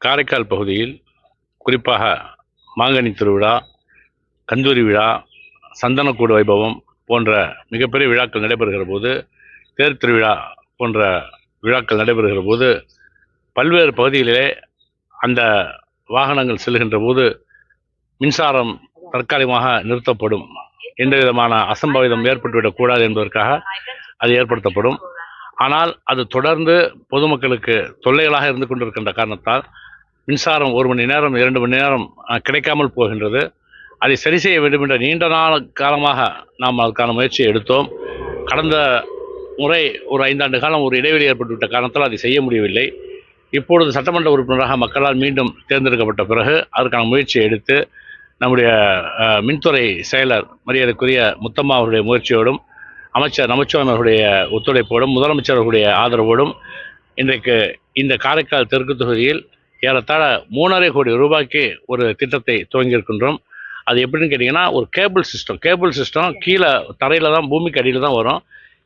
காரைக்கால் பகுதியில் குறிப்பாக மாங்கனி திருவிழா கந்தூரி விழா சந்தனக்கூடு வைபவம் போன்ற மிகப்பெரிய விழாக்கள் நடைபெறுகிற போது தேர் திருவிழா போன்ற விழாக்கள் நடைபெறுகிற போது பல்வேறு பகுதிகளிலே அந்த வாகனங்கள் செல்கின்ற போது மின்சாரம் தற்காலிகமாக நிறுத்தப்படும். எந்த விதமான அசம்பாவிதம் ஏற்பட்டுவிடக்கூடாது என்பதற்காக அது ஏற்படுத்தப்படும். ஆனால் அது தொடர்ந்து பொதுமக்களுக்கு தொல்லைகளாக இருந்து கொண்டிருக்கின்ற காரணத்தால் மின்சாரம் ஒரு மணி நேரம் இரண்டு மணி நேரம் கிடைக்காமல் போகின்றது. அதை சரி செய்ய வேண்டும் என்ற நீண்ட நாள் காலமாக நாம் அதற்கான முயற்சியை எடுத்தோம். கடந்த முறை ஒரு ஐந்தாண்டு காலம் ஒரு இடைவெளி ஏற்பட்டுவிட்ட காரணத்தால் அதை செய்ய முடியவில்லை. இப்பொழுது சட்டமன்ற உறுப்பினராக மக்களால் மீண்டும் தேர்ந்தெடுக்கப்பட்ட பிறகு அதற்கான முயற்சியை எடுத்து நம்முடைய மின்துறை செயலர் மரியாதைக்குரிய முத்தம்மா அவருடைய முயற்சியோடும் அமைச்சர் நமச்சிவாயம் ஒத்துழைப்போடும் முதலமைச்சர் அவர்களுடைய ஆதரவோடும் இன்றைக்கு இந்த காரைக்கால் தெற்கு தொகுதியில் ஏறத்தாழ மூணரை கோடி ரூபாய்க்கு ஒரு திட்டத்தை துவங்கியிருக்கின்றோம். அது எப்படின்னு கேட்டிங்கன்னா ஒரு கேபிள் சிஸ்டம். கேபிள் சிஸ்டம் கீழே தரையில் தான் பூமிக்கு அடியில் தான் வரும்.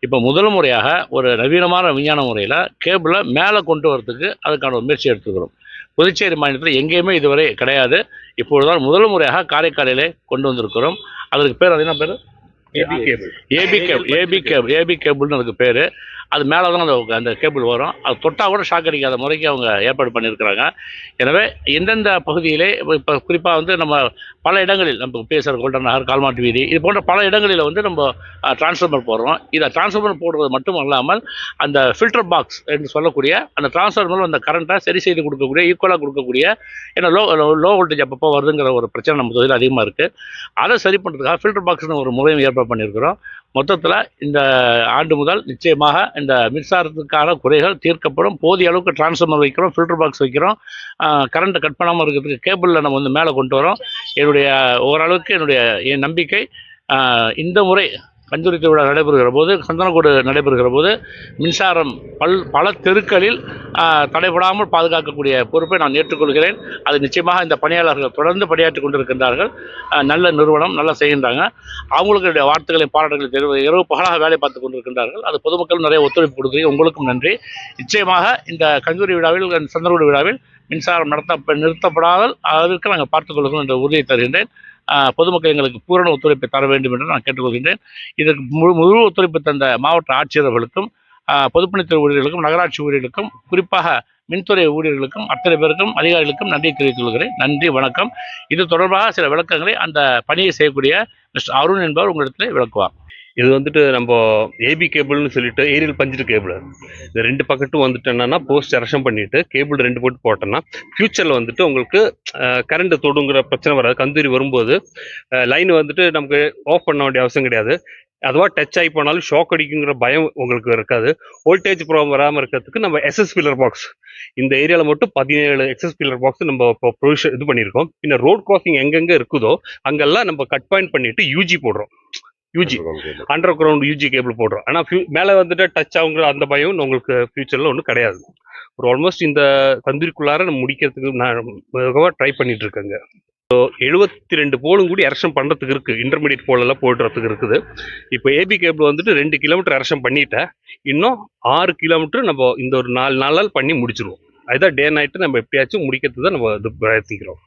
இப்போ முதல் முறையாக ஒரு நவீனமான விஞ்ஞான முறையில் கேபிளை மேலே கொண்டு வரதுக்கு அதுக்கான ஒரு முயற்சி எடுத்துக்கிறோம் புதுச்சேரி மாநிலத்தில் எங்கேயுமே இதுவரை கிடையாது. இப்பொழுதுதான் முதல் முறையாக காரைக்காலிலே கொண்டு வந்திருக்கிறோம். அதற்கு பேர் அது என்ன பேர்? AB cable AB cable AB cable AB கேபிள்னு அதுக்கு பேர் அது மேலே தான் அந்த அந்த கேபிள் வரும். அது தொட்டால் கூட ஷாக் அடிக்காத முறைக்கு அவங்க ஏற்பாடு பண்ணியிருக்கிறாங்க. எனவே எந்தெந்த பகுதியிலே இப்போ குறிப்பாக வந்து நம்ம பல இடங்களில் நம்ம பேசுகிற கோல்டன் நகர் கால்மாட்டு வீதி இது போன்ற பல இடங்களில் வந்து நம்ம டிரான்ஸ்ஃபார்மர் போடுறோம். இதை டிரான்ஸ்ஃபார்மர் போடுறது மட்டும் அல்லாமல் அந்த ஃபில்டர் பாக்ஸ் என்று சொல்லக்கூடிய அந்த டிரான்ஸ்ஃபார்மர் அந்த கரண்ட்டை சரி செய்து கொடுக்கக்கூடிய ஈக்குவலாக கொடுக்கக்கூடிய ஏன்னா லோ லோ வோல்டேஜ் அப்பப்போ வருதுங்கிற ஒரு பிரச்சனை நம்ம தொழில் அதிகமாக இருக்குது அதை சரி பண்ணுறதுக்காக ஃபில்டர் பாக்ஸ்னு ஒரு முறையும் ஏற்பாடு பண்ணியிருக்கிறோம். மொத்தத்தில் இந்த ஆண்டு முதல் நிச்சயமாக இந்த மின்சாரத்துக்கான குறைகள் தீர்க்கப்படும். போதிய அளவுக்கு டிரான்ஸ்ஃபார்மர் வைக்கிறோம் ஃபில்டர் பாக்ஸ் வைக்கிறோம். கரண்ட்டை கட் பண்ணாமல் இருக்கிறதுக்கு கேபிளில் நம்ம வந்து மேலே கொண்டு வரோம். என்னுடைய ஓரளவுக்கு என்னுடைய என் நம்பிக்கை. இந்த முறை கந்தூரி திருவிழா நடைபெறுகிற போது சந்தனக்கூடு நடைபெறுகிற போது மின்சாரம் பல் பல தெருக்களில் தடைபடாமல் பாதுகாக்கக்கூடிய பொறுப்பை நான் ஏற்றுக்கொள்கிறேன். அது நிச்சயமாக இந்த பணியாளர்கள் தொடர்ந்து பணியாற்றி கொண்டிருக்கின்றார்கள். நல்ல நிறுவனம் நல்லா செய்கின்றாங்க. அவங்களுடைய வார்த்தைகளை பாராட்டுகளை தெரிவு இரவு பகலாக வேலை பார்த்து கொண்டிருக்கின்றார்கள். அது பொதுமக்களும் நிறைய ஒத்துழைப்பு கொடுக்குறீங்க உங்களுக்கும் நன்றி. நிச்சயமாக இந்த கஞ்சூரி விழாவில் சந்தனக்கூடு விழாவில் மின்சாரம் நடத்த நிறுத்தப்படாமல் அதற்கு நாங்கள் பார்த்துக்கொள்கிறோம் என்ற உறுதியை தருகின்றேன். பொதுமக்கள் எங்களுக்கு பூரண ஒத்துழைப்பை தர வேண்டும் என்று நான் கேட்டுக்கொள்கின்றேன். இதற்கு முழு முழு ஒத்துழைப்பு தந்த மாவட்ட ஆட்சியர்களுக்கும் பொதுப்பணித்துறை ஊழியர்களுக்கும் நகராட்சி ஊழியர்களுக்கும் குறிப்பாக மின்துறை ஊழியர்களுக்கும் அத்தனை பேருக்கும் அதிகாரிகளுக்கும் நன்றி தெரிவித்துக் கொள்கிறேன். நன்றி வணக்கம். இது தொடர்பாக சில விளக்கங்களை அந்த பணியை செய்யக்கூடிய மிஸ்டர் அருண் என்பவர் உங்களிடத்தில் விளக்குவார். இது வந்துட்டு நம்ம ஏபி கேபிள்னு சொல்லிட்டு ஏரியல் பஞ்சிட்டு கேபிள் இந்த ரெண்டு பக்கெட்டும் வந்துட்டு என்னன்னா போஸ்ட் அரசம் பண்ணிட்டு கேபிள் ரெண்டு போட்டு போட்டோம்னா ஃபியூச்சரில் வந்துட்டு உங்களுக்கு கரண்ட் தொடுங்கிற பிரச்சனை வராது. கந்தூரி வரும்போது லைன் வந்துட்டு நமக்கு ஆஃப் பண்ண வேண்டிய அவசியம் கிடையாது. அதுவா டச் ஆகி போனாலும் ஷாக் அடிக்குங்கிற பயம் உங்களுக்கு இருக்காது. வோல்டேஜ் ப்ராப்ளம் வராமல் இருக்கிறதுக்கு நம்ம எஸ்எஸ் பில்லர் பாக்ஸ் இந்த ஏரியாவில் மட்டும் பதினேழு எக்ஸஸ் பில்லர் பாக்ஸ் நம்ம இப்போ ப்ரொவிஷன் இது பண்ணியிருக்கோம். பின்ன ரோட் கிராசிங் எங்கெங்கே இருக்குதோ அங்கெல்லாம் நம்ம கட் பாயிண்ட் பண்ணிட்டு யூஜி போடுறோம். UG under ground UG cable போடுறோம். ஆனால் மேலே வந்துட்டு டச் ஆகுங்கிற அந்த பயம் உங்களுக்கு ஃபியூச்சரில் ஒன்றும் கிடையாது. ஒரு ஆல்மோஸ்ட் இந்த தந்திரிக்குள்ளார நம்ம முடிக்கிறதுக்கு நான் ட்ரை பண்ணிட்டு இருக்கேங்க. ஸோ எழுபத்தி ரெண்டு போலும் கூடி எரக்ஷன் பண்ணுறதுக்கு இருக்குது இன்டர்மீடியட் போலெல்லாம் போடுறதுக்கு இருக்குது. இப்போ ஏபி கேபிள் வந்துட்டு ரெண்டு கிலோமீட்டர் எரக்ஷன் பண்ணிட்டேன். இன்னும் ஆறு கிலோமீட்டர் நம்ம இந்த ஒரு நாலு நாளால் பண்ணி முடிச்சிருவோம். அதுதான் டே நைட்டு நம்ம எப்படியாச்சும் முடிக்கிறது தான் நம்ம இது பிரயத்திக்கிறோம்